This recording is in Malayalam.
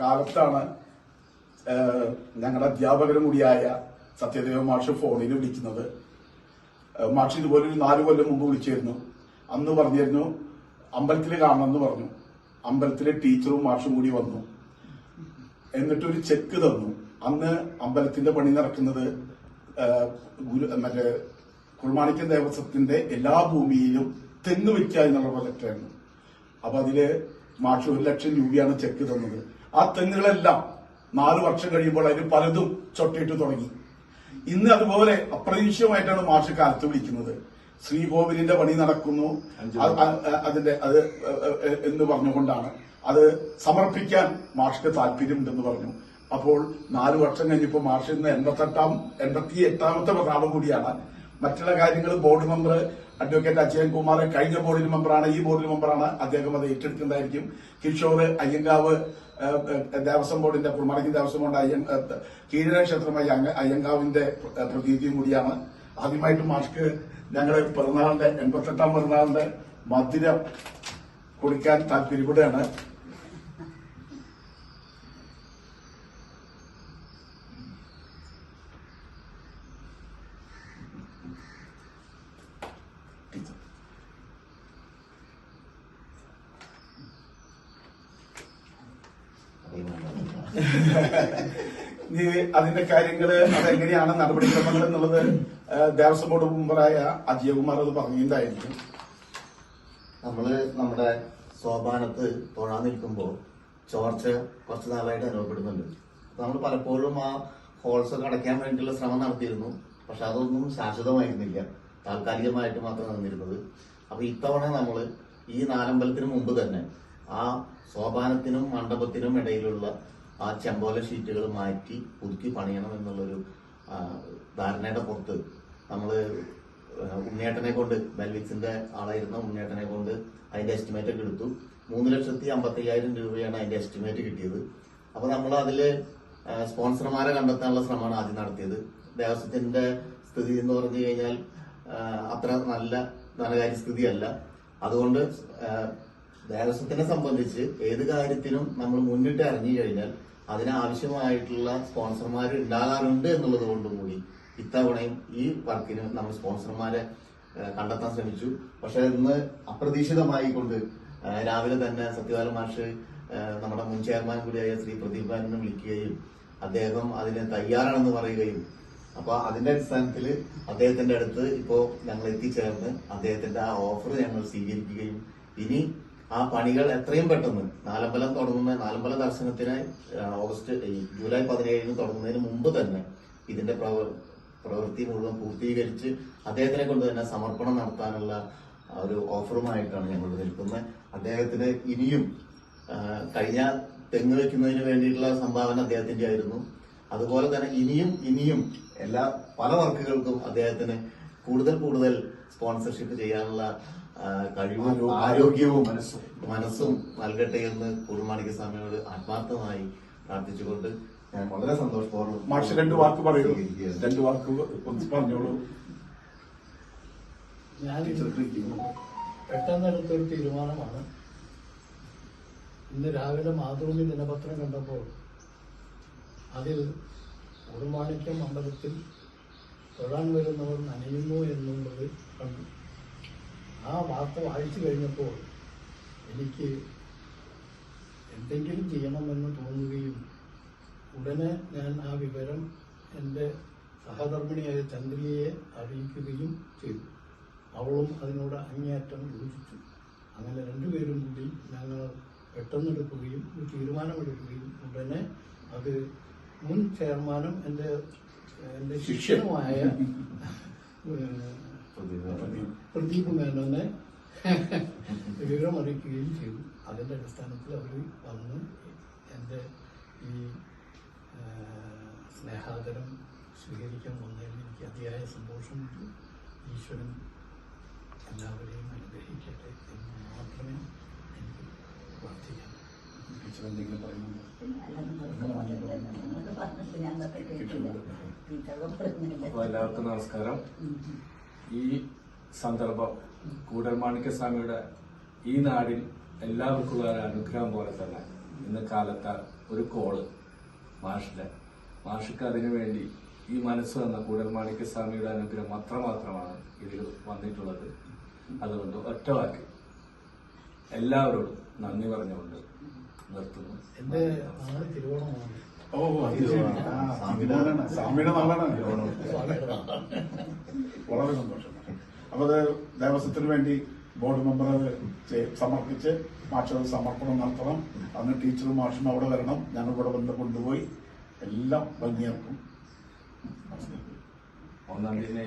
കാലത്താണ് ഞങ്ങളുടെ അധ്യാപകരും കൂടിയായ സത്യദേവ മാഷ് ഫോണിൽ വിളിക്കുന്നത്. മാഷ് ഇതുപോലെ ഒരു നാല് കൊല്ലം മുമ്പ് വിളിച്ചിരുന്നു. അന്ന് പറഞ്ഞിരുന്നു അമ്പലത്തിൽ കാണണമെന്ന് പറഞ്ഞു. അമ്പലത്തിലെ ടീച്ചറും മാഷും കൂടി വന്നു. എന്നിട്ടൊരു ചെക്ക് തന്നു. അന്ന് അമ്പലത്തിന്റെ പണി നടക്കുന്നത് മറ്റേ കുർമാണിക്യം ദേവസ്വത്തിന്റെ എല്ലാ ഭൂമിയിലും തെങ്ങ് വെക്കുക എന്നുള്ള പ്രൊജക്റ്റായിരുന്നു. അപ്പൊ അതിൽ മാഷ് ഒരു ലക്ഷം രൂപയാണ് ചെക്ക് തന്നത്. ആ തെങ്ങുകളെല്ലാം നാലു വർഷം കഴിയുമ്പോൾ അതിന് പലതും ചൊട്ടിട്ട് തുടങ്ങി. ഇന്ന് അതുപോലെ അപ്രതീക്ഷിതമായിട്ടാണ് മാഷ് കാലത്ത് വിളിക്കുന്നത്. ശ്രീകോവിലിന്റെ പണി നടക്കുന്നു. അതിന്റെ അത് എന്ന് പറഞ്ഞുകൊണ്ടാണ്. അത് സമർപ്പിക്കാൻ മാർഷിക്ക് താല്പര്യമുണ്ടെന്ന് പറഞ്ഞു. അപ്പോൾ നാല് വർഷം കഴിഞ്ഞപ്പോൾ മാർഷിന്ന് ഇന്ന് എൺപത്തെട്ടാം എൺപത്തി എട്ടാമത്തെ പ്രതാപം കൂടിയാണ്. മറ്റുള്ള കാര്യങ്ങൾ board member advocate Ajayan Kumar കഴിഞ്ഞ ബോർഡിൽ മെമ്പറാണ് ഈ ബോർഡിൽ മെമ്പറാണ് അദ്ദേഹം അത് ഏറ്റെടുക്കുന്നതായിരിക്കും. കിഷോർ അയ്യങ്കാവ് ദേവസ്വം ബോർഡിന്റെ കുർമാണിക്ക് ദേവസ്വം ബോർഡ് അയ്യ ഏഹ്, കീഴര ക്ഷേത്രമായ അയ്യ- അയ്യങ്കാവിന്റെ പ്രതീതിയും കൂടിയാണ്. ആദ്യമായിട്ട് മാഷ്ക്ക് ഞങ്ങളുടെ പിറന്നാളിന്റെ എൺപത്തെട്ടാം പിറന്നാളിന്റെ മധുരം കുടിക്കാൻ താല്പര്യപ്പെടുകയാണ്. ഇനി അതിന്റെ കാര്യങ്ങൾ അതെങ്ങനെയാണ് നടപടിക്രമങ്ങൾ എന്നുള്ളത് ദേവസ്വം ബോർഡ് മെമ്പറായ അജയകുമാർ അത് പറഞ്ഞിട്ടുണ്ടായിരിക്കും നമ്മൾ നമ്മുടെ സോപാനത്ത് തൊഴാൻ നിൽക്കുമ്പോൾ ചോർച്ച കുറച്ച് നാളായിട്ട് അനുഭവപ്പെടുന്നുണ്ട്. നമ്മൾ പലപ്പോഴും ആ ഹോൾസ് ഒക്കെ അടയ്ക്കാൻ വേണ്ടിയുള്ള ശ്രമം നടത്തിയിരുന്നു. പക്ഷെ അതൊന്നും ശാശ്വതമായിരുന്നില്ല. താൽക്കാലികമായിട്ട് മാത്രം നിന്നിരുന്നത് അപ്പൊ ഇത്തവണ നമ്മൾ ഈ നാലമ്പലത്തിന് മുമ്പ് തന്നെ ആ സോപാനത്തിനും മണ്ഡപത്തിനും ഇടയിലുള്ള ആ ചെമ്പോല ഷീറ്റുകൾ മാറ്റി പുതുക്കി പണിയണം എന്നുള്ളൊരു ധാരണയുടെ പുറത്ത് നമ്മൾ ഉണ്ണിയേട്ടനെ കൊണ്ട് ബെൽവിക്സിന്റെ ആളായിരുന്ന ഉണ്ണിയേട്ടനെ കൊണ്ട് അതിന്റെ എസ്റ്റിമേറ്റ് ഒക്കെ എടുത്തു. മൂന്ന് ലക്ഷത്തി അമ്പത്തി അയ്യായിരം രൂപയാണ് അതിന്റെ എസ്റ്റിമേറ്റ് കിട്ടിയത്. അപ്പൊ നമ്മൾ അതിൽ സ്പോൺസർമാരെ കണ്ടെത്താനുള്ള ശ്രമമാണ് ആദ്യം നടത്തിയത്. ദേവസ്വത്തിന്റെ സ്ഥിതി എന്ന് പറഞ്ഞു കഴിഞ്ഞാൽ അത്ര നല്ല ധനകാര്യ സ്ഥിതിയല്ല. അതുകൊണ്ട് ദേവസ്വത്തിനെ സംബന്ധിച്ച് ഏത് കാര്യത്തിനും നമ്മൾ മുന്നിട്ട് ഇറങ്ങി കഴിഞ്ഞാൽ അതിനാവശ്യമായിട്ടുള്ള സ്പോൺസർമാർ ഉണ്ടാകാറുണ്ട് എന്നുള്ളത് കൊണ്ടും കൂടി ഇത്തവണയും ഈ വർക്കിന് നമ്മൾ സ്പോൺസർമാരെ കണ്ടെത്താൻ ശ്രമിച്ചു. പക്ഷെ ഇന്ന് അപ്രതീക്ഷിതമായി കൊണ്ട് രാവിലെ തന്നെ സത്യപാല മാഷ് നമ്മുടെ മുൻ ചെയർമാൻ കൂടിയായ ശ്രീ പ്രദീപ് ബാലിനെ വിളിക്കുകയും അദ്ദേഹം അതിന് തയ്യാറാണെന്ന് പറയുകയും അപ്പൊ അതിന്റെ അടിസ്ഥാനത്തിൽ അദ്ദേഹത്തിന്റെ അടുത്ത് ഇപ്പോ ഞങ്ങൾ എത്തിച്ചേർന്ന് അദ്ദേഹത്തിന്റെ ആ ഓഫർ ഞങ്ങൾ സ്വീകരിക്കുകയും ഇനി ആ പണികൾ എത്രയും പെട്ടെന്ന് നാലമ്പലം തുടങ്ങുന്ന നാലമ്പല ദർശനത്തിന് ഓഗസ്റ്റ് ജൂലൈ പതിനേഴിന് തുടങ്ങുന്നതിന് മുമ്പ് തന്നെ ഇതിന്റെ പ്രവൃത്തി മുഴുവൻ പൂർത്തീകരിച്ച് അദ്ദേഹത്തിനെ കൊണ്ട് തന്നെ സമർപ്പണം നടത്താനുള്ള ഒരു ഓഫറുമായിട്ടാണ് ഞങ്ങൾ നിൽക്കുന്നത്. അദ്ദേഹത്തിന് ഇനിയും കഴിഞ്ഞ തെങ്ങ് വെക്കുന്നതിന് വേണ്ടിയിട്ടുള്ള സംഭാവന അദ്ദേഹത്തിന്റെ ആയിരുന്നു. അതുപോലെ തന്നെ ഇനിയും ഇനിയും എല്ലാ പല വർക്കുകൾക്കും അദ്ദേഹത്തിന് കൂടുതൽ കൂടുതൽ സ്പോൺസർഷിപ്പ് ചെയ്യാനുള്ള കഴിവും ആരോഗ്യവും മനസ്സും. മനസ്സും നൽകട്ടെ എന്ന് കുറുമാണിക്യ സ്വാമിയോട് ആത്മാർത്ഥമായി പ്രാർത്ഥിച്ചുകൊണ്ട് ഞാൻ വളരെ സന്തോഷപൂർവം മാഷ് രണ്ട് വാക്ക് പറയൂ. രണ്ട് വാക്ക് ഒന്ന് പറഞ്ഞോളൂ ഞാൻ. പെട്ടെന്നെടുത്തൊരു തീരുമാനമാണ് ഇന്ന് രാവിലെ മാതൃഭൂമി ദിനപത്രം കണ്ടപ്പോൾ അതിൽ ഉറുമാണിക്യം അമ്പലത്തിൽ തൊഴാൻ വരുന്നവർ നനയുന്നു ആ വാർത്ത വായിച്ചു കഴിഞ്ഞപ്പോൾ എനിക്ക് എന്തെങ്കിലും ചെയ്യണമെന്ന് തോന്നുകയും ഉടനെ ഞാൻ ആ വിവരം എന്റെ സഹധർമ്മിണിയായ ചന്ദ്രികയെ അറിയിക്കുകയും ചെയ്തു. അവളും അതിനോട് അങ്ങേയറ്റം യോജിച്ചു. അങ്ങനെ രണ്ടുപേരും കൂടി ഞങ്ങൾ പെട്ടെന്നെടുക്കുകയും ഒരു തീരുമാനമെടുക്കുകയും ഉടനെ അത് മുൻ ചെയർമാനും എന്റെ എന്റെ ശിഷ്യനുമായ പ്രദീപ് മേനോനെ വിവരമറിയിക്കുകയും ചെയ്തു. അതിന്റെ അടിസ്ഥാനത്തിൽ അവർ വന്ന് എന്റെ ഈ സ്നേഹാദരം സ്വീകരിക്കാൻ വന്നതിൽ എനിക്ക് അതിയായ സന്തോഷമുണ്ട് ഈശ്വരൻ എല്ലാവരെയും അനുഗ്രഹിക്കട്ടെ എന്ന് മാത്രമേ എനിക്ക് പ്രാർത്ഥിക്കാൻ ടീച്ചർ എന്തെങ്കിലും പറയുന്നുണ്ടോ? അപ്പോൾ എല്ലാവർക്കും നമസ്കാരം. ഈ സന്ദർഭം കൂടൽമാണിക്യ സ്വാമിയുടെ ഈ നാടിൽ എല്ലാവർക്കും ഉള്ള ഒരു അനുഗ്രഹം പോലെ തന്നെ ഇന്ന് കാലത്ത് ഒരു കോൾ മാഷിന്റെ. മാഷിക്ക് അതിനു വേണ്ടി ഈ മനസ്സ് തന്ന കൂടൽമാണിക്യ സ്വാമിയുടെ അനുഗ്രഹം അത്രമാത്രമാണ് ഇതിൽ വന്നിട്ടുള്ളത്. അതുകൊണ്ട് ഒറ്റ വാക്ക്. എല്ലാവരോടും നന്ദി പറഞ്ഞുകൊണ്ട് നിർത്തുന്നു. എന്റെ തിരുവോണമാണ് ഓ ആ, സ്വാമിയുടെ നാളാണ് നാളാണ്. വളരെ സന്തോഷം. അപ്പൊ അത് ദേവസ്വത്തിന് വേണ്ടി ബോർഡ് മെമ്പർ സമർപ്പിച്ച് മാഷ് സമർപ്പണം നടത്തണം. അന്ന് ടീച്ചറും മാഷും അവിടെ വരണം. ഞങ്ങൾ ഇവിടെ വന്ന് കൊണ്ടുപോയി എല്ലാം ഭംഗിയാക്കും ഒന്നാം തീയതി